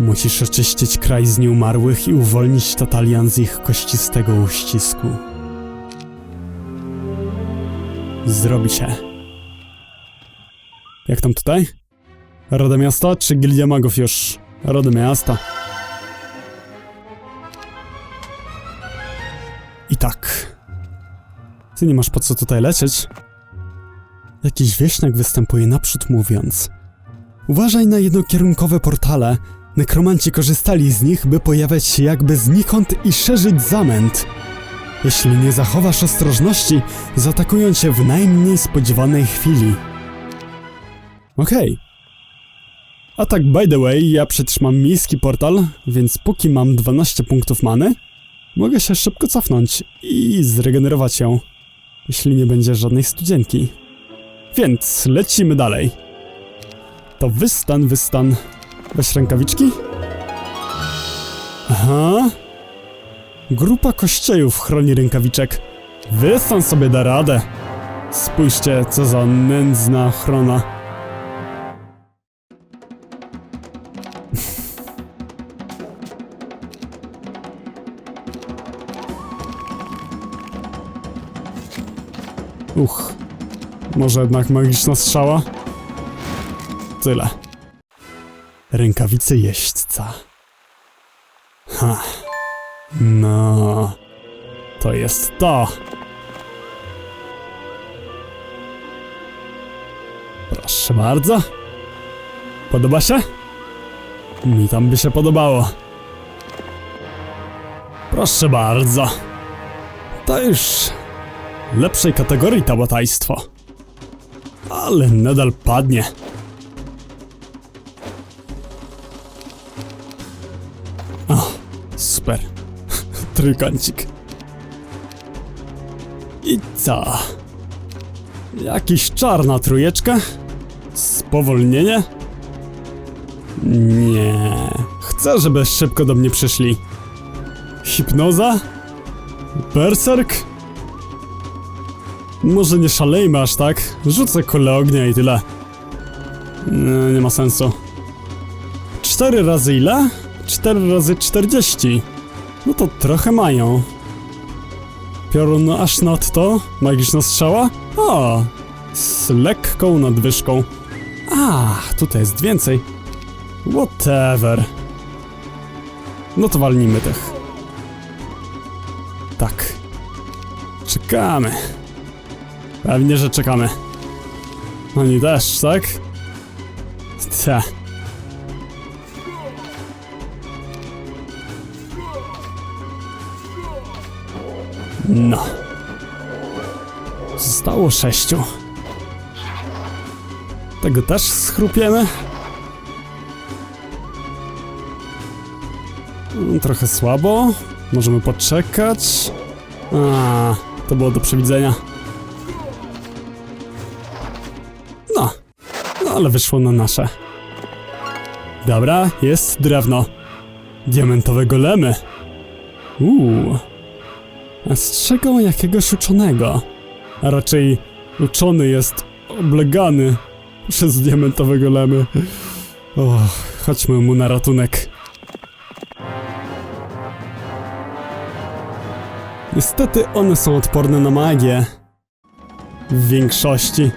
Musisz oczyścić kraj z nieumarłych i uwolnić Tatalian z ich kościstego uścisku. Zrobi się. Jak tam tutaj? Rada miasta czy gildia magów już? Rada miasta. I tak. Ty nie masz po co tutaj lecieć? Jakiś wieśniak występuje naprzód mówiąc. Uważaj na jednokierunkowe portale. Nekromanci korzystali z nich, by pojawiać się jakby znikąd i szerzyć zamęt. Jeśli nie zachowasz ostrożności, zaatakują cię w najmniej spodziewanej chwili. Okej. A tak, by the way, ja przecież mam miejski portal, więc póki mam 12 punktów many, mogę się szybko cofnąć i zregenerować ją, jeśli nie będzie żadnej studzienki. Więc lecimy dalej. To wystan, wystan. Weź rękawiczki. Aha. Grupa kościejów chroni rękawiczek. Wystan sobie da radę. Spójrzcie, co za nędzna ochrona. Uch. Może jednak magiczna strzała? Tyle. Rękawice jeźdźca. Ha. No. To jest to. Proszę bardzo. Podoba się? Mi tam by się podobało. Proszę bardzo. To już lepszej kategorii tabatajstwo. Ale nadal padnie. Super. Trójkącik. I co? Jakiś czarna trójeczka? Spowolnienie? Nie. Chcę, żeby szybko do mnie przyszli. Hipnoza? Berserk? Może nie szalejmy aż tak. Rzucę kulę ognia i tyle. Nie ma sensu. Cztery razy ile? Cztery razy czterdzieści. No to trochę mają. Piorun aż nadto? Magiczna strzała? O! Z lekką nadwyżką. A, tutaj jest więcej. Whatever. No to walnijmy tych. Tak. Czekamy. Pewnie, że czekamy. Oni też, tak? Te. No. Zostało sześciu. Tego też schrupiemy? Mm, Trochę słabo. Możemy poczekać. A, to było do przewidzenia. No. No ale wyszło na nasze. Dobra, jest drewno. Diamentowe golemy. Uuu. Strzegą jakiegoś uczonego. A raczej uczony jest oblegany przez diamentowe golemy. O, chodźmy mu na ratunek. Niestety one są odporne na magię. W większości.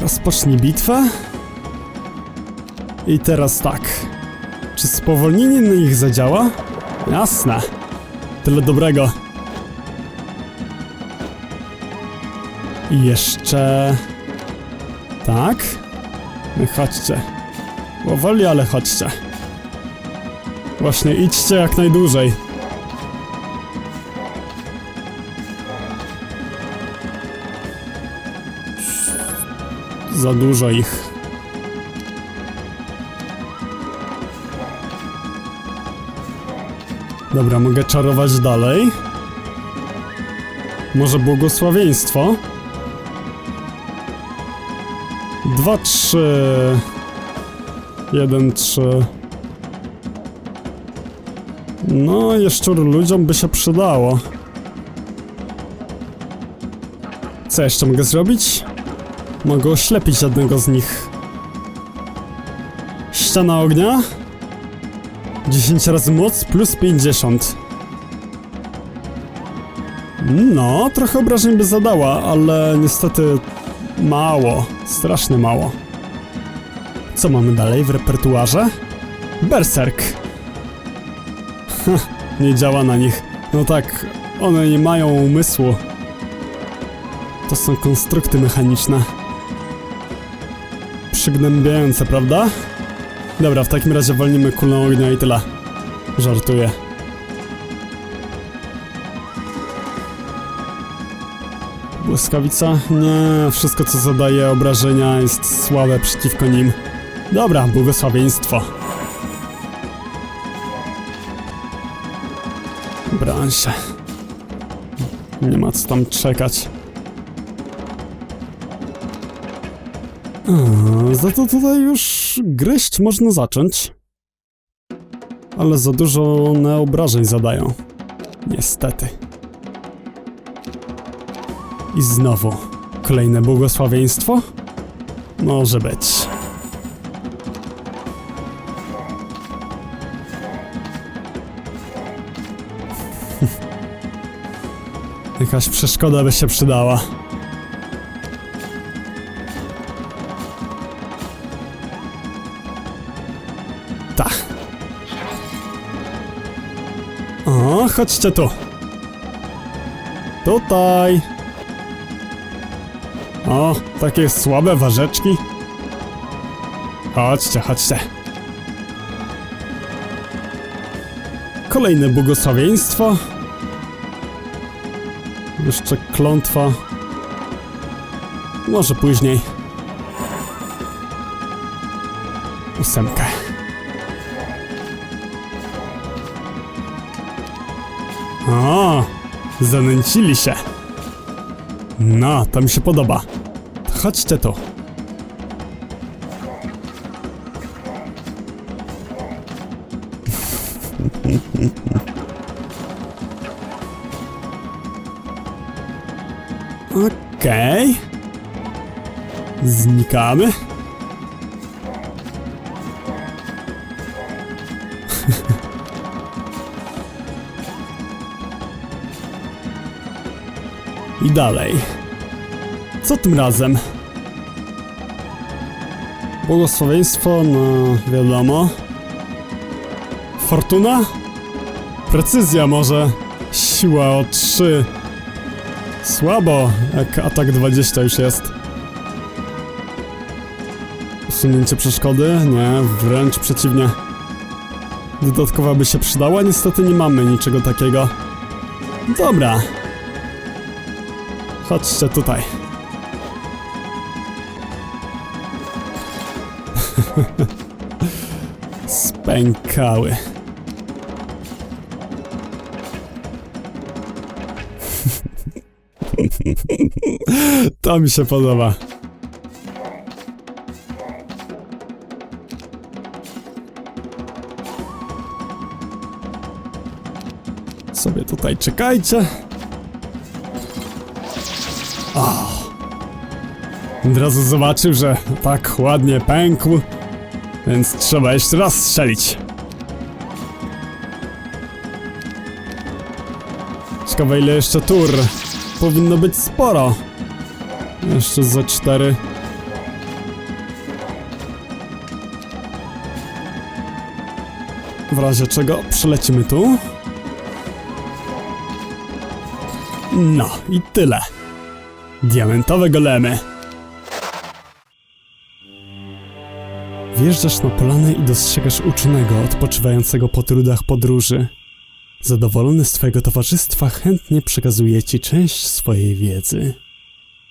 Rozpocznij bitwę. I teraz tak. Czy spowolnienie na nich zadziała? Jasne. Tyle dobrego. I jeszcze... Tak? No chodźcie. Powoli, ale chodźcie. Właśnie idźcie jak najdłużej. Za dużo ich. Dobra, mogę czarować dalej. Może błogosławieństwo? Dwa, trzy... Jeden, trzy... No, jeszczur ludziom by się przydało. Co jeszcze mogę zrobić? Mogę oślepić jednego z nich. Ściana ognia. 10 razy moc plus 50. No, trochę obrażeń by zadała, ale niestety mało, strasznie mało. Co mamy dalej w repertuarze? Berserk. Nie działa na nich. No tak, one nie mają umysłu. To są konstrukty mechaniczne. Przygnębiające, prawda? Dobra, w takim razie wolnimy kulę ognia i tyle. Żartuję. Błyskawica? Nie, wszystko co zadaje obrażenia jest słabe przeciwko nim. Dobra, błogosławieństwo. Się. Nie ma co tam czekać. Za to tutaj już gryźć można zacząć. Ale za dużo one obrażeń zadają. Niestety. I znowu kolejne błogosławieństwo? Może być. Jakaś przeszkoda by się przydała. Chodźcie tu. Tutaj. O, takie słabe warzeczki. Chodźcie, chodźcie. Kolejne błogosławieństwo. Jeszcze klątwa. Może później. Ósemkę. Zanęcili się. No, to mi się podoba. Chodźcie tu. Okej. Znikamy. I dalej. Co tym razem? Błogosławieństwo, no wiadomo. Fortuna? Precyzja może. Siła o 3. Słabo, jak atak 20 już jest. Usunięcie przeszkody? Nie, wręcz przeciwnie. Dodatkowa by się przydała, niestety nie mamy niczego takiego. Dobra. Chodźcie tutaj. Spękały. To mi się podoba. Sobie tutaj czekajcie. Od razu zobaczył, że tak ładnie pękł, więc trzeba jeszcze raz strzelić. Ciekawe ile jeszcze tur. Powinno być sporo. Jeszcze za cztery. W razie czego przylecimy tu. No i tyle. Diamentowe golemy. Wjeżdżasz na polanę i dostrzegasz uczonego odpoczywającego po trudach podróży. Zadowolony z twojego towarzystwa chętnie przekazuje ci część swojej wiedzy.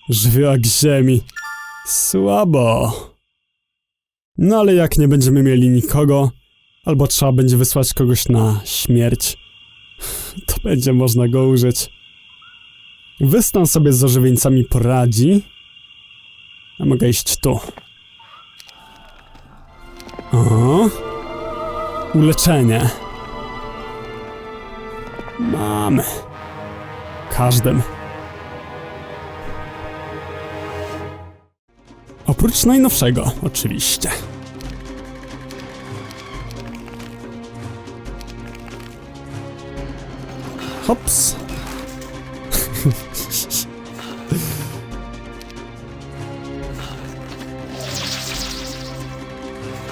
Żywiołak ziemi. Słabo. No ale jak nie będziemy mieli nikogo, albo trzeba będzie wysłać kogoś na śmierć, to będzie można go użyć. Wystan sobie z ożywieńcami poradzi. A mogę iść tu. Uleczenie. Mamy. Każdym. Oprócz najnowszego, oczywiście. Hops.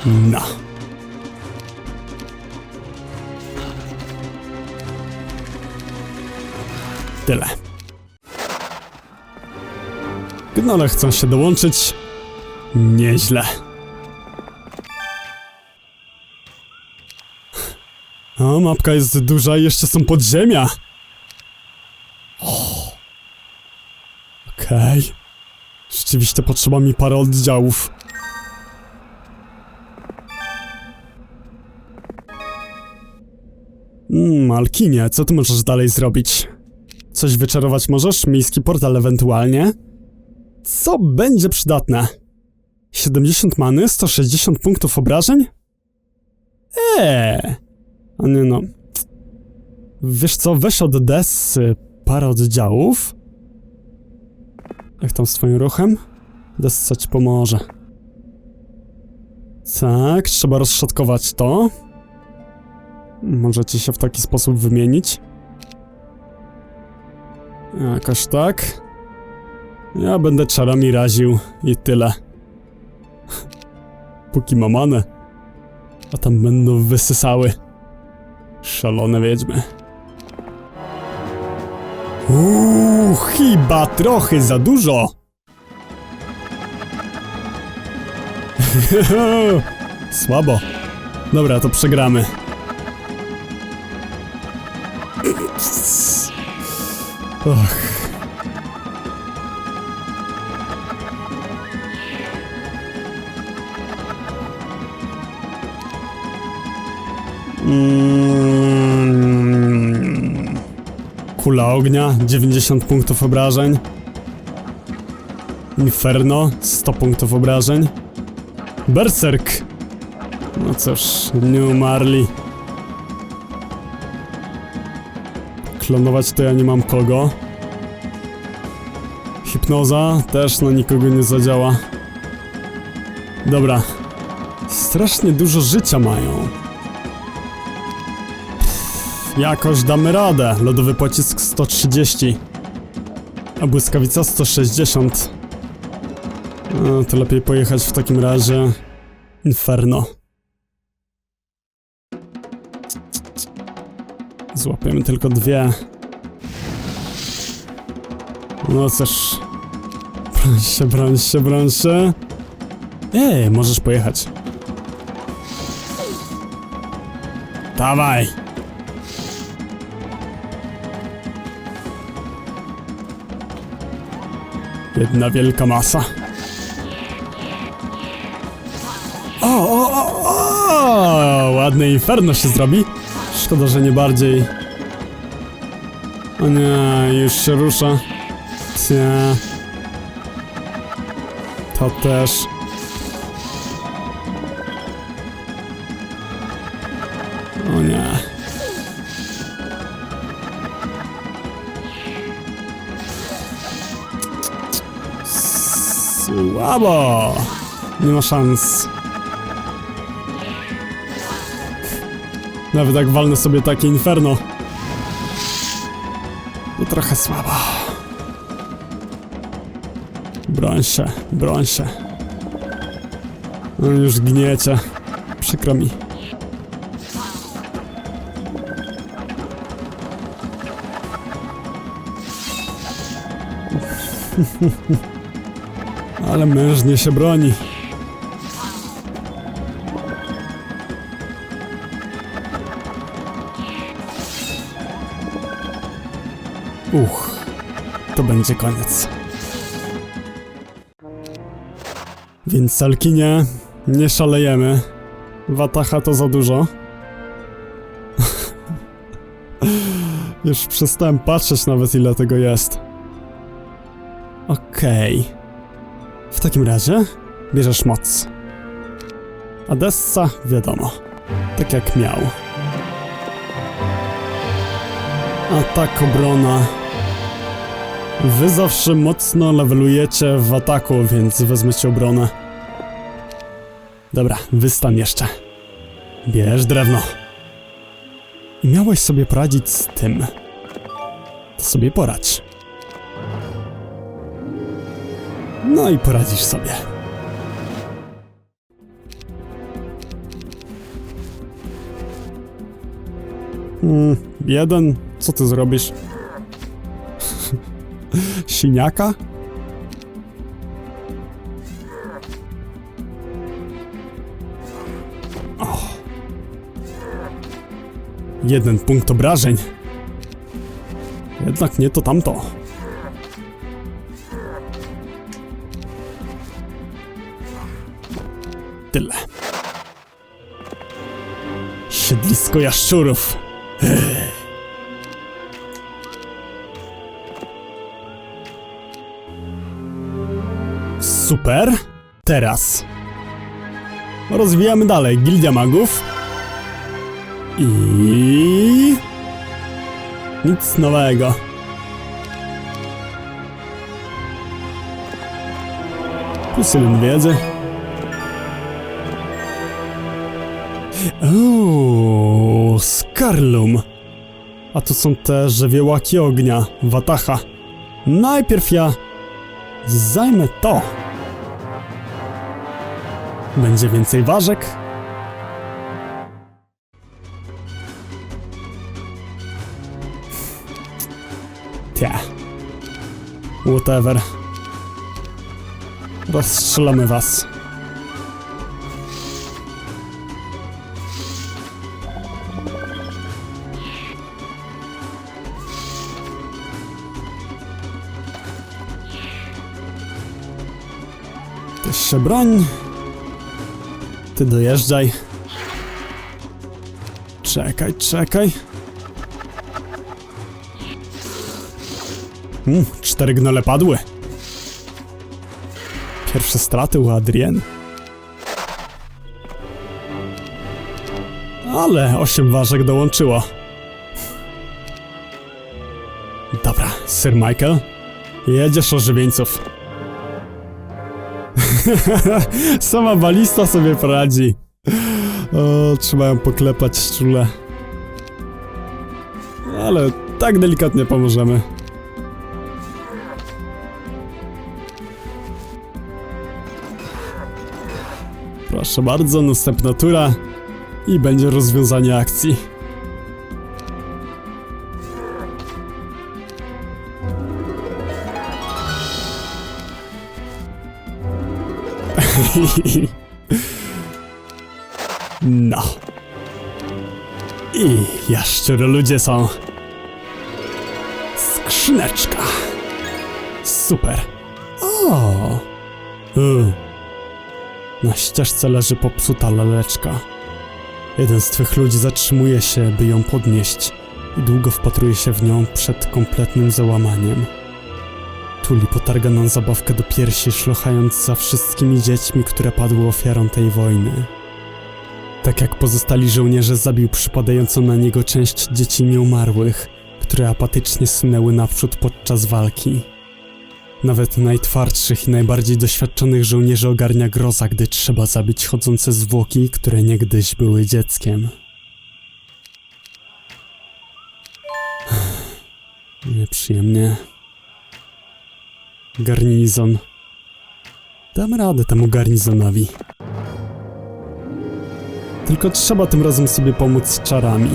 No. Tyle. Gnole chcą się dołączyć. Nieźle. O, mapka jest duża i jeszcze są podziemia. Okej. Rzeczywiście potrzeba mi parę oddziałów. Alkinie, co ty możesz dalej zrobić? Coś wyczarować możesz? Miejski portal ewentualnie? Co będzie przydatne? 70 many, 160 punktów obrażeń? Eee. A nie no. Wiesz co, weź od Dessy parę oddziałów. Jak tam z twoim ruchem? Dessa ci pomoże. Tak, trzeba rozszatkować to. Możecie się w taki sposób wymienić. Jakoś tak. Ja będę czarami raził i tyle. Póki ma manę. A tam będą wysysały. Szalone wiedźmy. Uuu, chyba trochę za dużo. Słabo. Dobra, to przegramy. Och. Mm. Kula ognia, 90 punktów obrażeń. Inferno, 100 punktów obrażeń. Berserk. No cóż, nie umarli. Klonować to ja nie mam kogo. Hipnoza też na nikogo nie zadziała. Dobra. Strasznie dużo życia mają. Jakoś damy radę. Lodowy pocisk 130. A błyskawica 160. No, to lepiej pojechać w takim razie. Inferno. Złapiemy tylko dwie. No cóż. Broń się, broń się, broń się. Ej, możesz pojechać. Dawaj! Jedna wielka masa. O, o, o, o! Ładne inferno się zrobi. Szkoda, że nie bardziej. O nie, już się rusza. Cie. To też. O nie. Słabo. Nie ma szans. Nawet jak walnę sobie takie inferno. Trochę słabo. Broń się, broń się. No już gniecie. Przykro mi. Ale mężnie się broni. Będzie koniec. Więc Salkinie, nie szalejemy. Watacha to za dużo. Już przestałem patrzeć nawet ile tego jest. Okej. W takim razie bierzesz moc. Adessa, wiadomo. Tak jak miał. Atak, obrona. Wy zawsze mocno levelujecie w ataku, więc wezmecie obronę. Dobra, wystan jeszcze. Bierz drewno. Miałeś sobie poradzić z tym. sobie poradź. No i poradzisz sobie. Mm, jeden, co ty zrobisz? Siniaka? O. Jeden punkt obrażeń. Jednak nie to tamto. Tyle. Siedlisko jaszczurów. Super. Teraz. Rozwijamy dalej. Gildia magów. I... Nic nowego. Plus wiedzy. Uuu, Skarlum. A tu są te żywiołaki ognia, Watacha. Najpierw ja zajmę to. Będzie więcej ważek. Tia. Whatever. Rozstrzelamy was. Też się broń. Ty dojeżdżaj. Czekaj, czekaj. Mm, cztery gnole padły. Pierwsze straty u Adrien. Ale osiem ważek dołączyło. Dobra, Sir Michael. Jedziesz ożywieńców. Sama balista sobie poradzi. O, trzeba ją poklepać czule. Ale tak delikatnie pomożemy. Proszę bardzo, następna tura i będzie rozwiązanie akcji. No. I jaszczury ludzie są. Skrzyneczka. Super. O. Y. Na ścieżce leży popsuta laleczka. Jeden z twych ludzi zatrzymuje się, by ją podnieść i długo wpatruje się w nią przed kompletnym załamaniem. Tuli potarga nam zabawkę do piersi, szlochając za wszystkimi dziećmi, które padły ofiarą tej wojny. Tak jak pozostali żołnierze zabił przypadającą na niego część dzieci nieumarłych, które apatycznie sunęły naprzód podczas walki. Nawet najtwardszych i najbardziej doświadczonych żołnierzy ogarnia groza, gdy trzeba zabić chodzące zwłoki, które niegdyś były dzieckiem. Nieprzyjemnie. Garnizon. Dam radę temu garnizonowi. Tylko trzeba tym razem sobie pomóc czarami.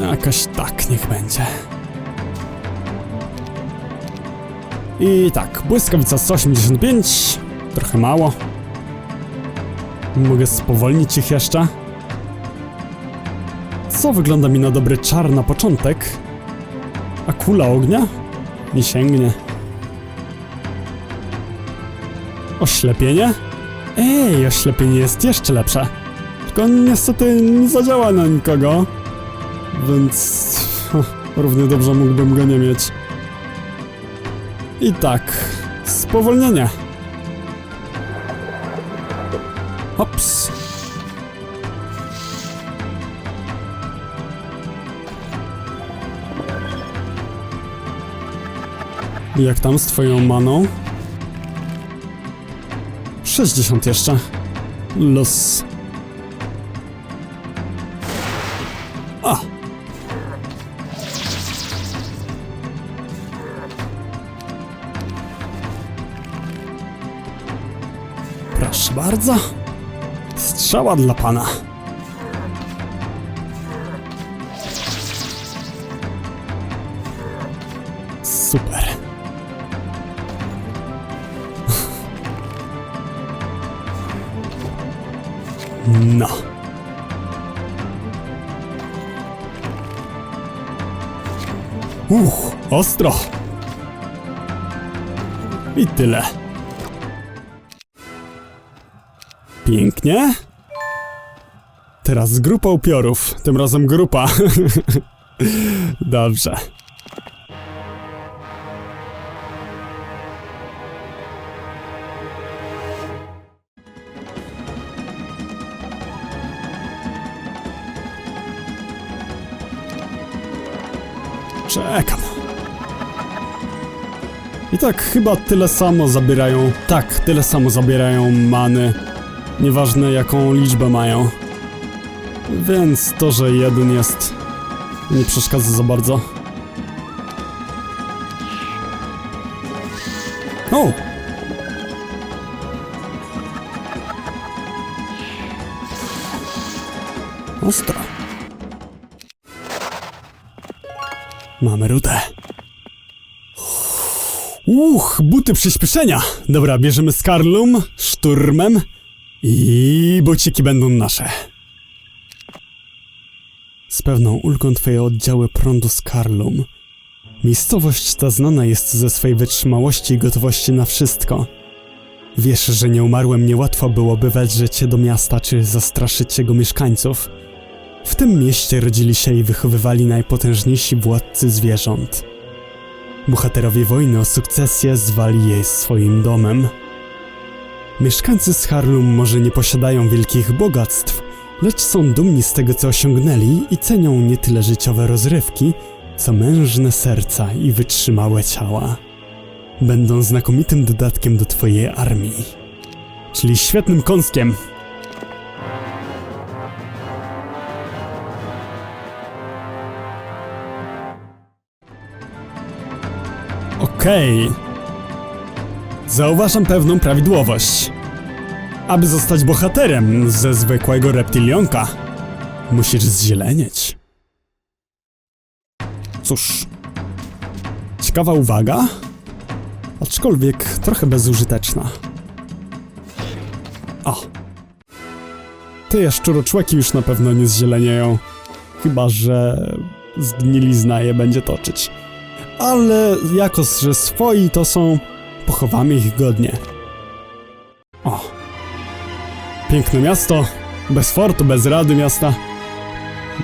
No, jakoś tak niech będzie. I tak, błyskawica 185. Trochę mało. Mogę spowolnić ich jeszcze. Co wygląda mi na dobry czar na początek? A kula ognia? Nie sięgnie. Oślepienie? Ej, oślepienie jest jeszcze lepsze. Tylko niestety nie zadziała na nikogo. Więc równie dobrze mógłbym go nie mieć. I tak, spowolnienie. Hops. Jak tam z twoją maną? 60 jeszcze. Los. A! Proszę bardzo. Strzała dla pana. No. Uch, ostro. I tyle. Pięknie. Teraz grupa upiorów. Tym razem grupa. Dobrze. Czekam. I tak chyba tyle samo zabierają. Tak, tyle samo zabierają many. Nieważne jaką liczbę mają. Więc to, że jeden jest. nie przeszkadza za bardzo. O! Ostro. Mamy rutę. Uch, buty przyspieszenia. Dobra, bierzemy Skarlum, szturmem i buciki będą nasze. Z pewną ulgą twoje oddziały prądu Skarlum. Miejscowość ta znana jest ze swej wytrzymałości i gotowości na wszystko. Wiesz, że nieumarłym niełatwo byłoby wedrzeć się do miasta czy zastraszyć jego mieszkańców. W tym mieście rodzili się i wychowywali najpotężniejsi władcy zwierząt. Bohaterowie wojny o sukcesję zwali jej swoim domem. Mieszkańcy z Harlum może nie posiadają wielkich bogactw, lecz są dumni z tego, co osiągnęli i cenią nie tyle życiowe rozrywki, co mężne serca i wytrzymałe ciała. Będą znakomitym dodatkiem do twojej armii. Czyli świetnym kąskiem. Okej. Zauważam pewną prawidłowość. Aby zostać bohaterem ze zwykłego reptilionka, musisz zzielenieć. Cóż, ciekawa uwaga, aczkolwiek trochę bezużyteczna. O. Te jaszczuroczłeki już na pewno nie zzielenieją, chyba że zgnilizna je będzie toczyć. Ale jako, że swoi to są, pochowamy ich godnie. O. Piękne miasto, bez fortu, bez rady miasta.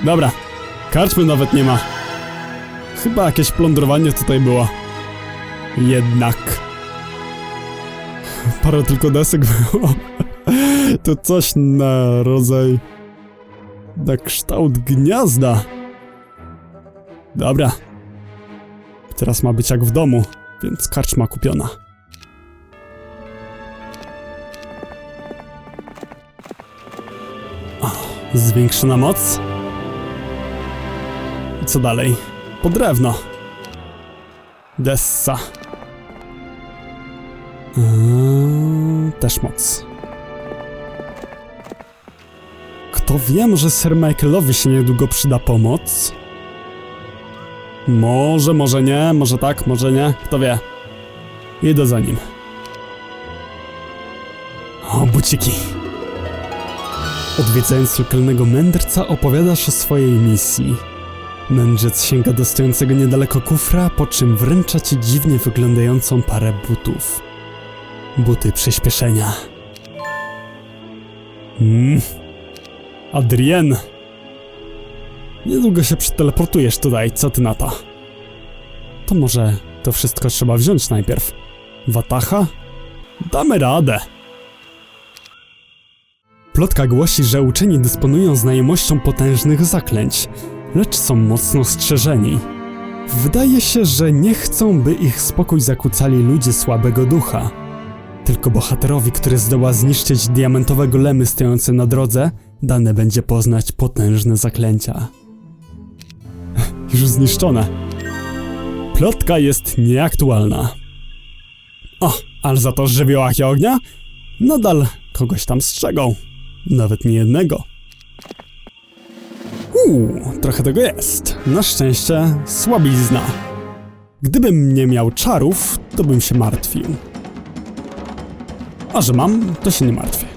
Dobra, karczmy nawet nie ma. Chyba jakieś plądrowanie tutaj było. Jednak. Parę tylko desek było. To coś na rodzaj... Na kształt gniazda. Dobra. Teraz ma być jak w domu, więc karczma kupiona. Zwiększona moc. I co dalej? Po drewno. Dessa. Eee, też moc. Kto wie, może Sir Michaelowi się niedługo przyda pomoc? Może, może nie, może tak, może nie, kto wie. Idę za nim. O, buciki. Odwiedzając lokalnego mędrca, opowiadasz o swojej misji. Mędrzec sięga do stojącego niedaleko kufra, po czym wręcza ci dziwnie wyglądającą parę butów. Buty przyspieszenia. Mmm. Adrien. Niedługo się przeteleportujesz tutaj, co ty na to? To może to wszystko trzeba wziąć najpierw. Watacha? Damy radę. Plotka głosi, że uczeni dysponują znajomością potężnych zaklęć, lecz są mocno strzeżeni. Wydaje się, że nie chcą, by ich spokój zakłócali ludzie słabego ducha. Tylko bohaterowi, który zdoła zniszczyć diamentowe golemy stojące na drodze, dane będzie poznać potężne zaklęcia. Już zniszczone. Plotka jest nieaktualna. O, ale za to żywiołach i ognia? Nadal kogoś tam strzegą. Nawet nie jednego. Uuu, trochę tego jest. Na szczęście słabizna. Gdybym nie miał czarów, to bym się martwił. A że mam, to się nie martwię.